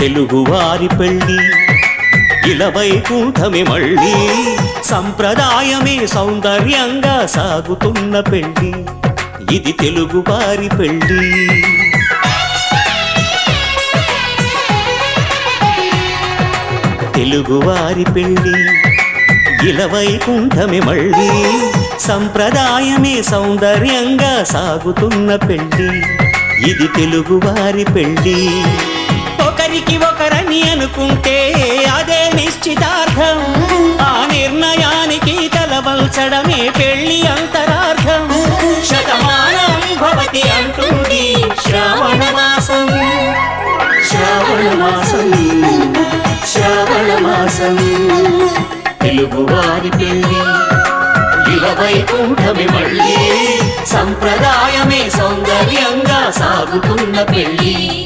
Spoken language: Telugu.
తెలుగువారి పెళ్ళి ఇలవైకుంఠమే మళ్ళీ సంప్రదాయమే సౌందర్యంగా సాగుతున్న పెళ్ళి ఇది తెలుగువారి పెళ్ళి. తెలుగువారి పెళ్ళి ఇలవైకుంఠమే మళ్ళీ సంప్రదాయమే సౌందర్యంగా సాగుతున్న పెళ్ళి ఇది తెలుగువారి పెళ్ళి. నిశ్చితార్థం. ఆ నిర్ణయానికి తలవల్చడమే పెళ్ళి అంతరార్థం. శతమానం భవతి అంటుంది శ్రావణ మాసం. శ్రావణ మాసం. శ్రావణ మాసం. తెలుగువారి పెళ్ళి ఇలవైకుంఠమే మళ్ళీ. సంప్రదాయమే సౌందర్యంగా సాగుతున్న పెళ్ళి